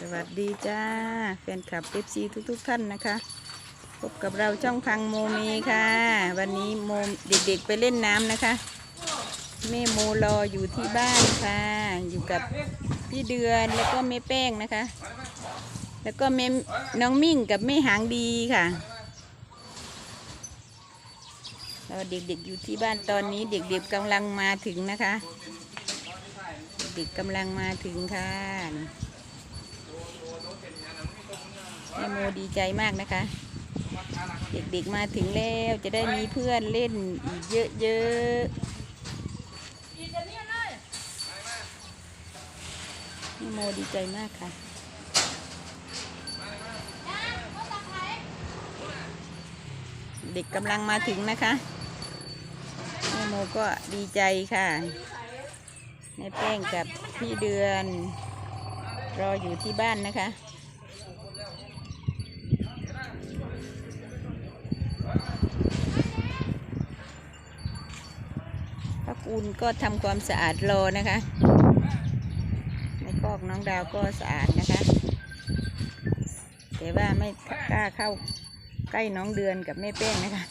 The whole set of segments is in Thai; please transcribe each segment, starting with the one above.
สวัสดีจ้าแฟนคลับเอฟซีทุก ๆ ท่านนะคะ พบกับเราช่องพังโมเมค่ะ วันนี้โมเด็กๆไปเล่นน้ำนะคะ แม่โมรออยู่ที่บ้านค่ะ อยู่กับพี่เดือนแล้วก็แม่แป้งนะคะ แล้วก็แม่น้องมิ่งกับแม่หางดีค่ะ เราเด็กๆอยู่ที่บ้านตอนนี้เด็กๆกำลังมาถึงนะคะ เด็กๆกำลังมาถึงค่ะ แม่โมดีใจมากนะคะ เด็กๆมาถึงแล้วจะได้มีเพื่อนเล่นอีกเยอะๆแม่โมดีใจมากค่ะเด็กกำลังมาถึงนะคะแม่โมก็ดีใจค่ะแม่แป้งกับพี่เดือน รออยู่ที่บ้านนะคะ พระคุณก็ทำความสะอาดรอนะคะในคอกน้องดาวก็สะอาดนะคะ แต่ว่าไม่กล้าเข้าใกล้น้องเดือนกับแม่แป้งนะคะ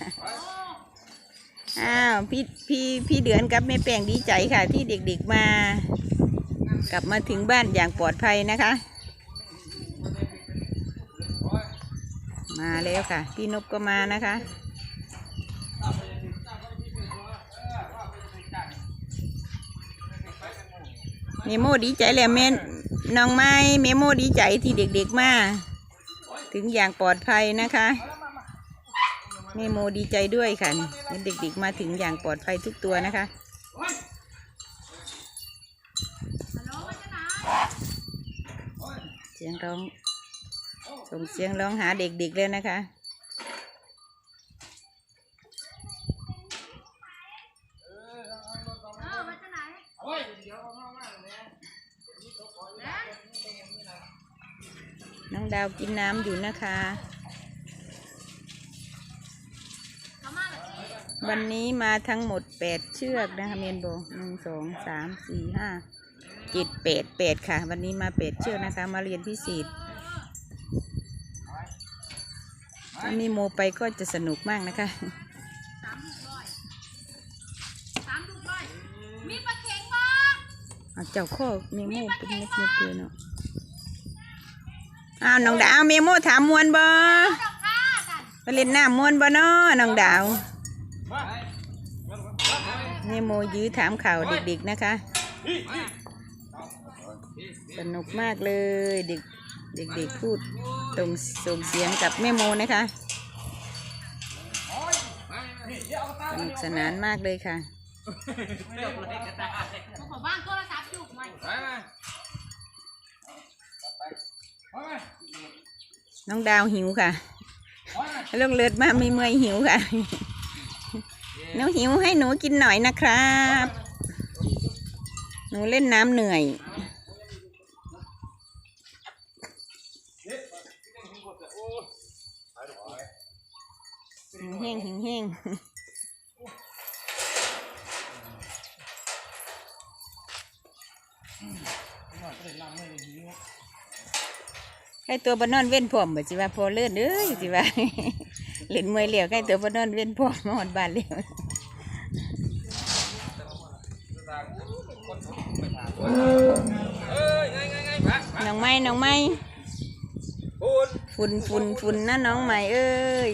อ้าวพี่พี่พี่เดือนกับแม่แป้งดีใจค่ะ ที่เด็กๆมา กลับมาถึงบ้านอย่างปลอดภัยนะคะ มาแล้วค่ะ พี่นบก็มานะคะ เมโมดีใจแล้วแม่น้องไม้เมโมดีใจที่เด็กๆมา ถึงอย่างปลอดภัยนะคะเมโมดีใจด้วยค่ะเห็นเด็กๆมาถึงอย่างปลอดภัยทุกตัวนะคะเสียงร้อง ส่งเสียงร้องหาเด็กๆแล้วนะคะ น้องดาวกินน้ำอยู่นะคะ วันนี้มาทั้งหมดแปดเชือกนะคะเมนโบหนึ่งสองสามสี่ห้าเจ็ดแปดแปดค่ะ วันนี้มาแปดเชือกนะคะ มาเรียนพิเศษ วันนี้โมไปก็จะสนุกมากนะคะมีปลาเข็งบ้างเอาเจ้าข้อเมโมเป็นเม็ดเม็ดเลยเนาะอ้าวน้องดาวเมโมถามมวนบ่ดอกค่ะกันไปเล่นน้ำมวนบ่เนาะน้องดาวเมโมยื้อถามข่าวเด็กๆนะคะ สนุกมากเลยเด็ก เด็กๆพูดตรงส่งเสียงกับแม่โมนะคะสนุกสนานมากเลยค่ะน้องดาวหิวค่ะลูกเลือดมากไม่เมื่อยหิวค่ะหนูหิวให้หนูกินหน่อยนะครับ หนูเล่นน้ำเหนื่อย หิวแห้งหิวแห้งใครตัวบนอนเว้นพร้อมบ่จิว่าพอเลื่อนเด้อจิว่าเล่นมวยเหลียวใครตัวบนอนเว้นพร้อมมาหอดบ้านเลี้ยวน้องไม้น้องไม้ฝุ่นฝุ่นฝุ่นนะน้องใหม่เอ้ย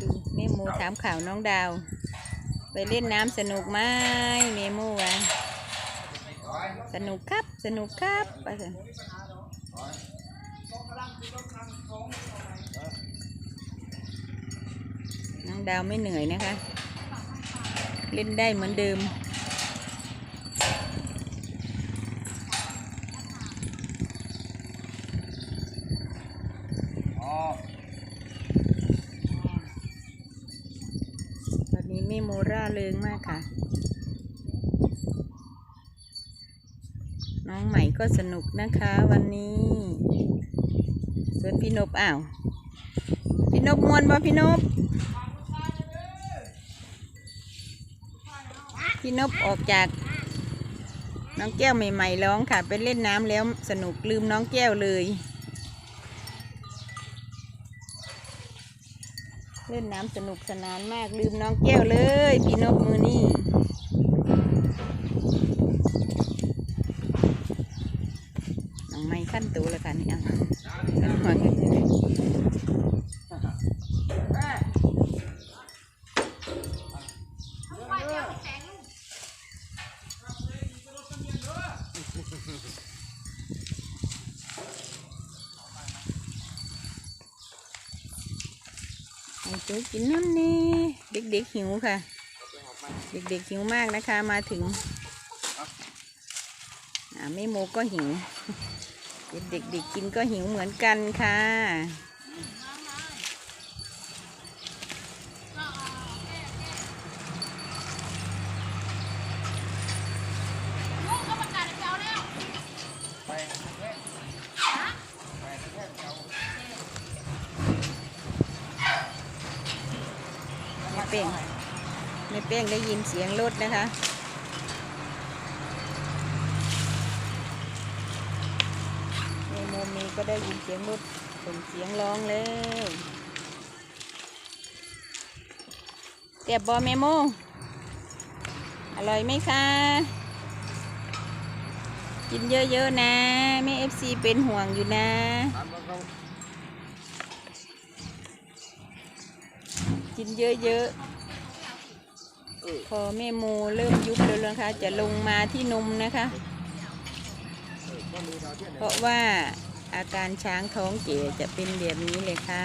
ดูแม่หมูถาม ข่าวน้องดาว ไปเล่นน้ำสนุกไหมเมมูวะสนุกครับ สนุกครับไปเถอะน้องดาวไม่เหนื่อยนะคะ เล่นได้เหมือนเดิมต เริงมากค่ะ น้องใหม่ก็สนุกนะคะวันนี้ส่วนพี่นบอ้าว พี่นบมวนบ่พี่นบ พี่นบออกจาก น้องแก้วใหม่ๆร้องค่ะ ไปเล่นน้ำแล้วสนุกลืมน้องแก้วเลย เล่นน้ำสนุกสนานมากลืมน้องแก้วเลย พี่นกมือนี่น้องไม่ขั้นตัวแล้วค่ะนี่เอาหัวเงินเลย ลูกว่าเดี๋ยวแข็งลูก ไอ้ตัวกินน้ำนี่เด็กๆหิวค่ะ เด็กๆหิวมากนะคะ มาถึงอ่าแม่โมก็หิว เด็กๆกินก็หิวเหมือนกันค่ะ ลูกก็ประกาศให้เอาแล้ว แม่เป้ง แม่เป้งได้ยินเสียงรถนะคะแม่โมมีก็ได้ยินเสียงรถส่งเสียงร้องเลยเตียบบอแม่โม อร่อยไหมคะ กินเยอะๆนะ แม่เอฟซีเป็นห่วงอยู่นะกินเยอะๆ พอแม่โมเริ่มยุบแล้วนะคะ จะลงมาที่นมนะคะ เพราะว่าอาการช้างท้องเก๋จะเป็นแบบนี้เลยค่ะ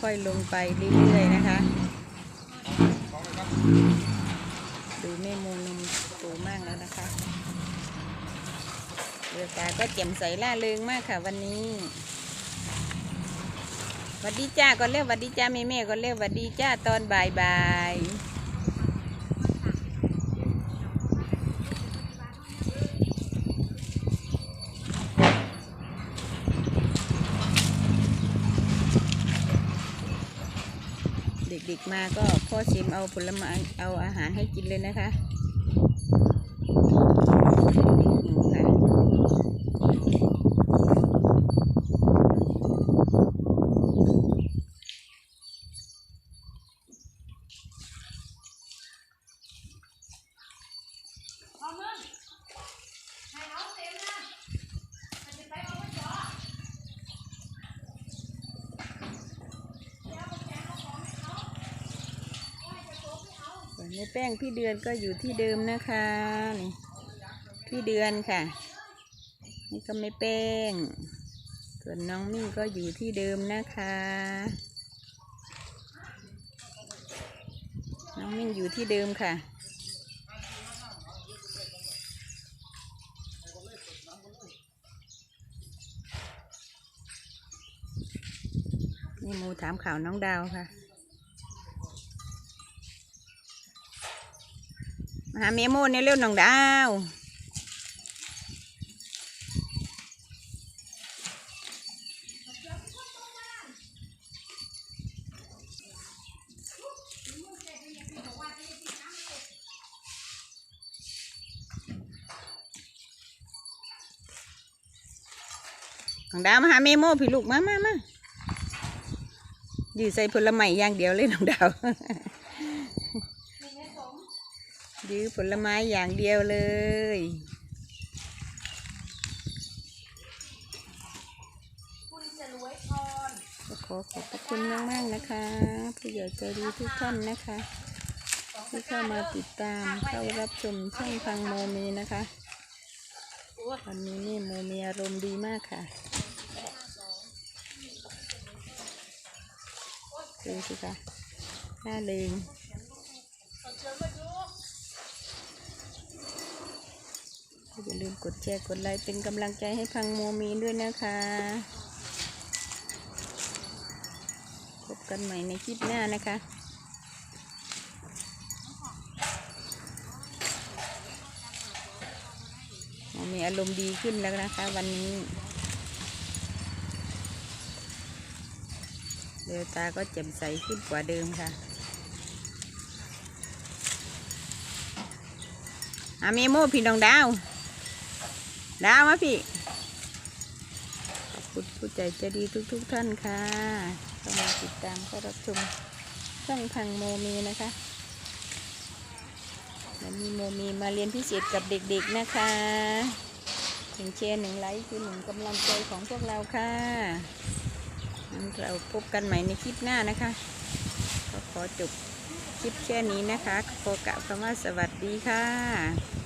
ค่อยๆลงไปเรื่อยๆนะคะ ดูแม่โมนมโตมากแล้วนะคะเรือตาก็แจ่มใสล่าเริงมากค่ะวันนี้ห วัดดีจ้าก่อนเร็วหวัดดีจ้าแม่แม่ก่อนเร็วหวัดดีจ้าตอนบ่ายบายเด็กๆมาก็พ่อชิมเอาผลไม้เอาอาหารให้กินเลยนะคะหิวค่ะ เอามึงให้เอาเต็มนะมันจะไปเอาไว้จ่อ ส่วน ในแป้งพี่เดือนก็อยู่ที่เดิมนะคะนี่พี่เดือนค่ะ นี่ก็ไม่แป้ง ส่วนน้องมี่ก็อยู่ที่เดิมนะคะ น้องมิ่งอยู่ที่เดิมค่ะนี่มูถามข่าวน้องดาวค่ะ มา หาเมีโมเนี่ยเร็วน้องดาวน้องดาวมาหาเมโมพี่ลูกมามามาอยู่ใส่ผลไม้อย่างเดียวเลยน้องดาว ยื้อผลไม้อย่างเดียวเลย คุณจะรวยพรก็ขอขอบพระคุณมากมากๆนะคะ ผู้ใหญ่ใจดีทุกท่านนะคะ ที่เข้ามาติดตามเข้ารับชมช่องพังโมมีนะคะวันนี้นี่โมมีอารมณ์ดีมากค่ะดูสิคะน่าเลง อย่าลืมกดแชร์กดไลค์เป็นกำลังใจให้พังโมมีด้วยนะคะพบกันใหม่ในคลิปหน้านะคะโมมีอารมณ์ดีขึ้นแล้วนะคะ วันนี้เดวตาก็แจ่มใสขึ้นกว่าเดิมค่ะอาเมโมพี่น้องดาว ดาวมาพี่ ขอบคุณผู้ใจใจดีทุกๆทท่านค่ะเข้ามาติดตามเข้ารับชมช่องพังโมมีนะคะวันนี้โมมีมาเรียนพิเศษกับเด็กๆนะคะหนึ่งแชร์หนึ่งไลค์คือหนึ่งกำลังใจของพวกเราค่ะงั้นเราพบกันใหม่ในคลิปหน้านะคะก็ขอจบคลิปแค่นี้นะคะขอกล่าวคำว่าสวัสดีค่ะ